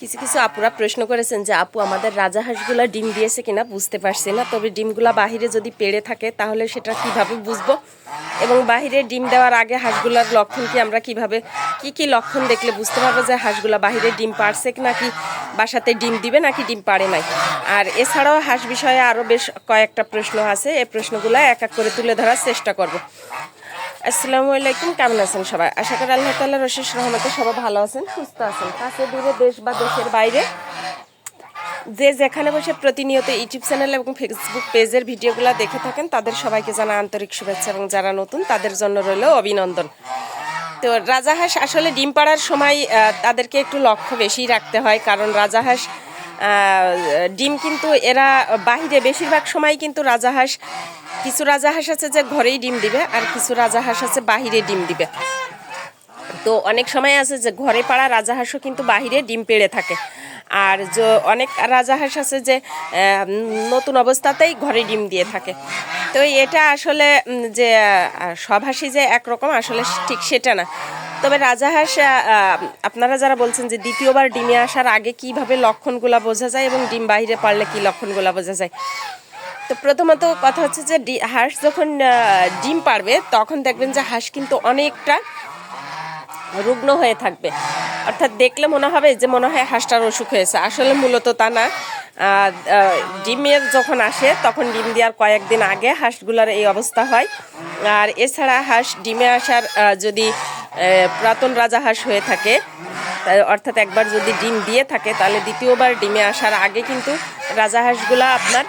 কিছু কিছু আপুরা প্রশ্ন করেছেন যে, আপু, আমাদের রাজাহাঁসগুলো ডিম দিয়েছে কিনা বুঝতে পারছি না। তবে ডিমগুলা বাহিরে যদি পেড়ে থাকে, তাহলে সেটা কীভাবে বুঝব? এবং বাহিরে ডিম দেওয়ার আগে হাঁসগুলোর লক্ষণ কি? আমরা কীভাবে, কি কি লক্ষণ দেখলে বুঝতে পারব যে হাঁসগুলো বাহিরে ডিম পারছে নাকি বাসাতে ডিম দিবে নাকি ডিম পারে নাই? আর এছাড়াও হাঁস বিষয়ে আরও বেশ কয়েকটা প্রশ্ন আছে। এই প্রশ্নগুলো এক এক করে তুলে ধরার চেষ্টা করব। আসসালামু আলাইকুম, কেমন আছেন সবাই? আশা করি আল্লাহ তাল্লাহ রশিস রহমতে সবাই ভালো আছেন, সুস্থ আছেন। কাছে দূরে দেশ বা দেশের বাইরে যে যেখানে বসে প্রতিনিয়ত ইউটিউব চ্যানেল এবং ফেসবুক পেজের ভিডিওগুলো দেখে থাকেন, তাদের সবাইকে জানা আন্তরিক শুভেচ্ছা এবং যারা নতুন, তাদের জন্য রইল অভিনন্দন। তো রাজাহাঁস আসলে ডিম পাড়ার সময় তাদেরকে একটু লক্ষ্য বেশি রাখতে হয়, কারণ রাজাহাঁস ডিম কিন্তু এরা বাহিরে বেশিরভাগ সময় কিন্তু রাজাহাঁস, কিছু রাজাহাঁস আছে যে ঘরেই ডিম দিবে আর কিছু রাজাহাঁস আছে বাহিরে ডিম দিবে। তো অনেক সময় আছে যে ঘরে পাড়া রাজাহাঁসও কিন্তু বাহিরে ডিম পেড়ে থাকে। আর যে অনেক রাজাহাঁস আছে যে নতুন অবস্থাতেই ঘরে ডিম দিয়ে থাকে। তো এটা আসলে যে সব হাঁসই যে একরকম, আসলে ঠিক সেটা না। তবে রাজাহাঁস আহ, আহ, আপনারা যারা বলছেন যে দ্বিতীয়বার ডিমে আসার আগে কীভাবে লক্ষণগুলা বোঝা যায় এবং ডিম বাহিরে পারলে কি লক্ষণগুলা বোঝা যায়? তো প্রথমত কথা হচ্ছে যে হাঁস যখন ডিম পারবে তখন দেখবেন যে হাঁস কিন্তু অনেকটা রুগ্ন হয়ে থাকবে। অর্থাৎ দেখলে মনে হবে যে মনে হয় হাঁসটার অসুখ হয়েছে। আসলে মূলত তা না। ডিমের যখন আসে, তখন ডিম দেওয়ার কয়েকদিন আগে হাঁসগুলোর এই অবস্থা হয়। আর এছাড়া হাঁস ডিমে আসার যদি পুরাতন রাজা হাঁস হয়ে থাকে অর্থাৎ একবার যদি ডিম দিয়ে থাকে, তাহলে দ্বিতীয়বার ডিমে আসার আগে কিন্তু রাজা হাঁসগুলা আপনার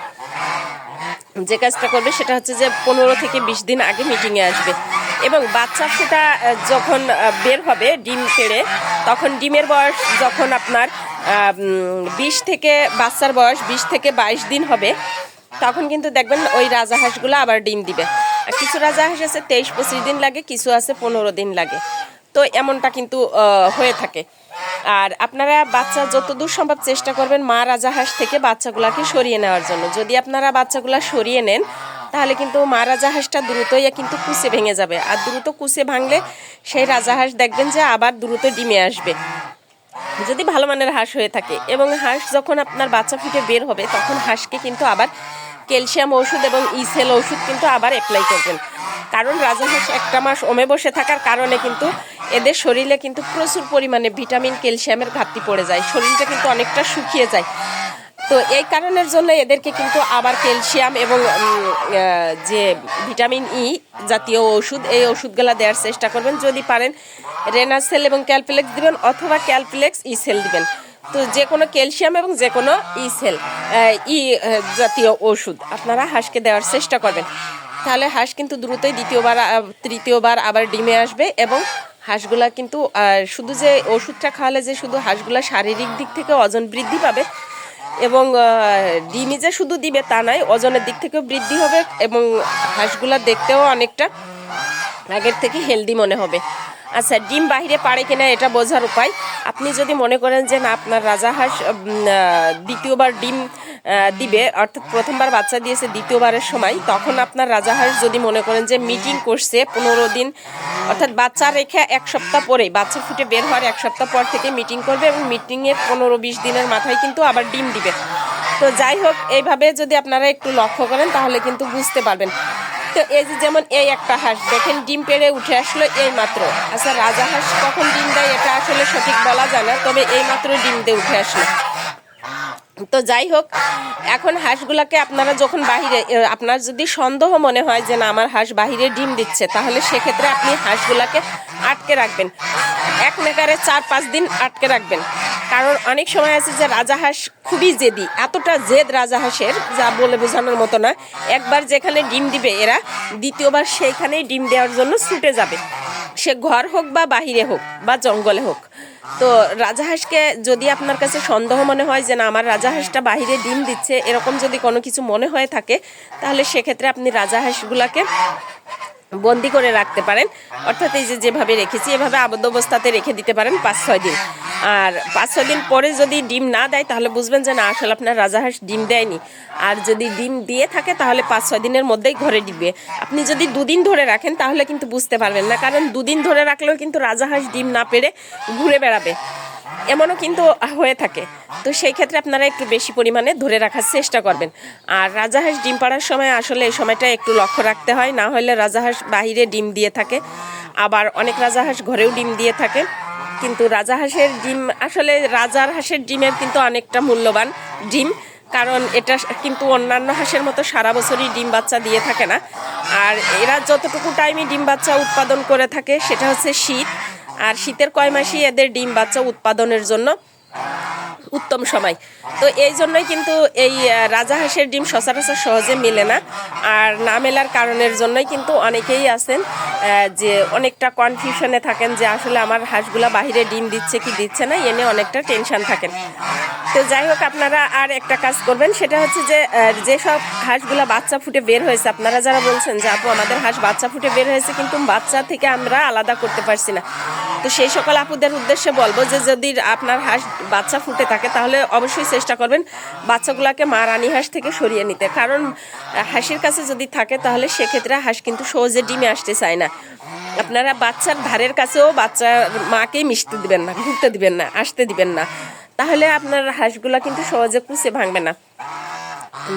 যে কাজটা করবে, সেটা হচ্ছে যে পনেরো থেকে বিশ দিন আগে মিটিংয়ে আসবে। এবং বাচ্চা সেটা যখন বের হবে ডিম পেড়ে, তখন ডিমের বয়স যখন আপনার বিশ থেকে বাচ্চার বয়স বিশ থেকে বাইশ দিন হবে। তখন কিন্তু দেখবেন ওই রাজাহাঁসগুলো আবার ডিম দিবে। আর কিছু রাজাহাঁস আছে তেইশ পঁচিশ দিন লাগে, কিছু আছে পনেরো দিন লাগে। তো এমনটা কিন্তু হয়ে থাকে। আর আপনারা বাচ্চা যতদূর সম্ভব চেষ্টা করবেন মা রাজাহাঁস থেকে বাচ্চাগুলাকে সরিয়ে নেওয়ার জন্য। যদি আপনারা বাচ্চাগুলা সরিয়ে নেন, তাহলে কিন্তু মা রাজাহাঁসটা দ্রুতই কিন্তু কুচে ভেঙে যাবে। আর দ্রুত কুচে ভাঙলে সেই রাজাহাঁস দেখবেন যে আবার দ্রুত ডিমে আসবে। যদি ভালো মানের হাঁস হয়ে থাকে এবং হাঁস যখন আপনার বাচ্চা ফুটে বের হবে, তখন হাঁসকে কিন্তু আবার ক্যালসিয়াম ওষুধ এবং ইসেল ওষুধ কিন্তু আবার অ্যাপ্লাই করবেন। কারণ রাজাহাঁস একটা মাস ওমে বসে থাকার কারণে কিন্তু এদের শরীরে কিন্তু প্রচুর পরিমাণে ভিটামিন, ক্যালসিয়ামের ঘাটতি পড়ে যায়। শরীরটা কিন্তু অনেকটা শুকিয়ে যায়। তো এই কারণের জন্য এদেরকে কিন্তু আবার ক্যালসিয়াম এবং যে ভিটামিন ই জাতীয় ওষুধ, এই ওষুধগুলো দেওয়ার চেষ্টা করবেন। যদি পারেন, রেনাসেল এবং ক্যালপ্লেক্স দিবেন অথবা ক্যালপ্লেক্স ই সেল দিবেন। তো যে কোনো ক্যালসিয়াম এবং যে কোনো ই সেল ই জাতীয় ওষুধ আপনারা হাঁসকে দেওয়ার চেষ্টা করবেন। তাহলে হাঁস কিন্তু দ্রুতই দ্বিতীয়বার তৃতীয়বার আবার ডিমে আসবে এবং হাঁসগুলা কিন্তু শুধু যে ওষুধটা খাওয়ালে যে শুধু হাঁসগুলা শারীরিক দিক থেকে ওজন বৃদ্ধি পাবে এবং ডিমই যে শুধু দিবে তা নয় ওজনের দিক থেকেও বৃদ্ধি হবে এবং হাঁসগুলা দেখতেও অনেকটা আগের থেকে হেলদি মনে হবে। আচ্ছা ডিম বাহিরে পারে কিনা এটা বোঝার উপায়। আপনি যদি মনে করেন যে না, আপনার রাজা হাঁস দ্বিতীয়বার ডিম দিবে। অর্থাৎ প্রথমবার বাচ্চা দিয়েছে দ্বিতীয়বারের সময়। তখন আপনার রাজাহাঁস যদি মনে করেন যে মিটিং করছে পনেরো দিন, অর্থাৎ বাচ্চা রেখে এক সপ্তাহ পরে, বাচ্চা ফুটে বের হওয়ার এক সপ্তাহ পর থেকে মিটিং করবে এবং মিটিংয়ের পনেরো বিশ দিনের মাথায় কিন্তু আবার ডিম দিবে। তো যাই হোক, এইভাবে যদি আপনারা একটু লক্ষ্য করেন, তাহলে কিন্তু বুঝতে পারবেন। তো এই যে যেমন এই একটা হাঁস, দেখেন ডিম পেড়ে উঠে আসলো এই মাত্র। আচ্ছা রাজা হাঁস কখন ডিম দেয় এটা আসলে সঠিক বলা যায় না, তবে এই মাত্র ডিম দিয়ে উঠে আসলো। তো যাই হোক, এখন হাঁসগুলাকে আপনারা যখন বাহিরে আপনার যদি সন্দেহ মনে হয় যে না, আমার হাঁস বাহিরে ডিম দিচ্ছে, তাহলে সেক্ষেত্রে আপনি হাঁসগুলাকে আটকে রাখবেন। এক নেকারে চার, পাঁচ দিন আটকে রাখবেন। কারণ অনেক সময় আছে যে রাজাহাঁস খুবই জেদি, এতটা জেদ রাজাহাঁসের যা বলে বোঝানোর মতো না। একবার যেখানে ডিম দিবে এরা, দ্বিতীয়বার সেইখানেই ডিম দেওয়ার জন্য ছুটে যাবে। সে ঘর হোক বা বাহিরে হোক বা জঙ্গলে হোক। তো রাজাহাঁসকে যদি আপনার কাছে সন্দেহ মনে হয় যে না, আমার রাজাহাঁসটা বাহিরে ডিম দিচ্ছে, এরকম যদি কোনো কিছু মনে হয়ে থাকে, তাহলে সেক্ষেত্রে আপনি রাজাহাঁসগুলাকে বন্দি করে রাখতে পারেন। অর্থাৎ এই যে যেভাবে রেখেছি, এভাবে আবদ্ধ অবস্থাতে রেখে দিতে পারেন পাঁচ, ছয় দিন। আর পাঁচ, ছয় দিন পরে যদি ডিম না দেয়, তাহলে বুঝবেন যে না, আসলে আপনার রাজাহাঁস ডিম দেয়নি। আর যদি ডিম দিয়ে থাকে, তাহলে পাঁচ, ছয় দিনের মধ্যেই ঘরে দিবে আপনি যদি দুদিন ধরে রাখেন, তাহলে কিন্তু বুঝতে পারবেন না। কারণ দুদিন ধরে রাখলেও কিন্তু রাজাহাঁস ডিম না পেরে ঘুরে বেড়াবে। এমনও কিন্তু হয়ে থাকে। তো সেই ক্ষেত্রে আপনারা একটু বেশি পরিমাণে ধরে রাখার চেষ্টা করবেন। আর রাজাহাঁস ডিম পাড়ার সময় আসলে এই সময়টা একটু লক্ষ্য রাখতে হয়, না হলে রাজাহাঁস বাহিরে ডিম দিয়ে থাকে। আবার অনেক রাজাহাঁস ঘরেও ডিম দিয়ে থাকে। কিন্তু রাজাহাঁসের ডিম, আসলে রাজার হাঁসের ডিমের কিন্তু অনেকটা মূল্যবান ডিম। কারণ এটা কিন্তু অন্যান্য হাঁসের মতো সারা বছরই ডিম বাচ্চা দিয়ে থাকে না। আর এরা যতটুকু টাইমে ডিম বাচ্চা উৎপাদন করে থাকে, সেটা হচ্ছে শীত। আর শীতের কয় মাসই এদের ডিম বাচ্চা উৎপাদনের জন্য উত্তম সময়। তো এই জন্যই কিন্তু এই রাজা হাঁসের ডিম সচরাচর সহজে মেলে না। আর না মেলার কারণের জন্যই কিন্তু অনেকেই আছেন যে অনেকটা কনফিউশনে থাকেন যে আসলে আমার হাঁসগুলা বাহিরে ডিম দিচ্ছে কি দিচ্ছে না এনে অনেকটা টেনশন থাকেন। তো যাই হোক, আপনারা আর একটা কাজ করবেন, সেটা হচ্ছে যে যেসব হাঁসগুলা বাচ্চা ফুটে বের হয়েছে, আপনারা যারা বলছেন যে, আপু, আমাদের হাঁস বাচ্চা ফুটে বের হয়েছে, কিন্তু বাচ্চা থেকে আমরা আলাদা করতে পারছি না। তো সেই সকল আপুদের উদ্দেশ্যে বলব যে যদি আপনার হাঁস, বাচ্চা ফুটে থাকে, তাহলে অবশ্যই চেষ্টা করবেন বাচ্চাগুলোকে মা রানী হাঁস থেকে সরিয়ে নিতে। কারণ হাঁসের কাছে যদি থাকে, তাহলে সেক্ষেত্রে হাঁস কিন্তু সহজে ডিমে আসতে চায় না। আপনারা বাচ্চার ধারের কাছেও বাচ্চার মাকেই মিশতে দিবেন না, ঘুরতে দিবেন না, আসতে দিবেন না। তাহলে আপনার হাঁসগুলো কিন্তু সহজে কুচে ভাঙবে না।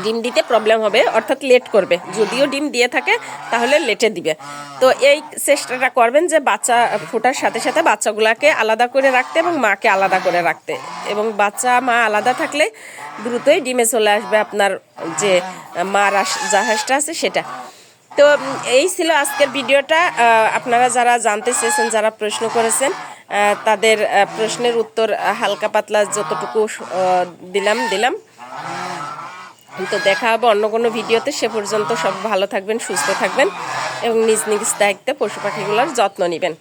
ডিম দিতে প্রবলেম হবে, অর্থাৎ লেট করবে। যদিও ডিম দিয়ে থাকে, তাহলে লেটে দিবে। তো এই চেষ্টাটা করবেন যে বাচ্চা ফোটার সাথে সাথে বাচ্চাগুলোকে আলাদা করে রাখতে এবং মাকে আলাদা করে রাখতে। এবং বাচ্চা, মা আলাদা থাকলে দ্রুতই ডিমে চলে আসবে আপনার যে মা জাহাজটা আছে সেটা। তো এই ছিল আজকের ভিডিওটা। আপনারা যারা জানতে চেয়েছেন, যারা প্রশ্ন করেছেন তাদের প্রশ্নের উত্তর হালকা পাতলা যতটুকু দিলাম দিলাম। তো দেখা হবে অন্য কোনো ভিডিওতে। সে পর্যন্ত সব ভালো থাকবেন, সুস্থ থাকবেন এবং নিজ নিজ দায়িত্বে পশু পাখিগুলোর যত্ন নেবেন।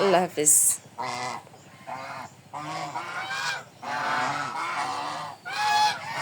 আল্লাহ হাফিজ।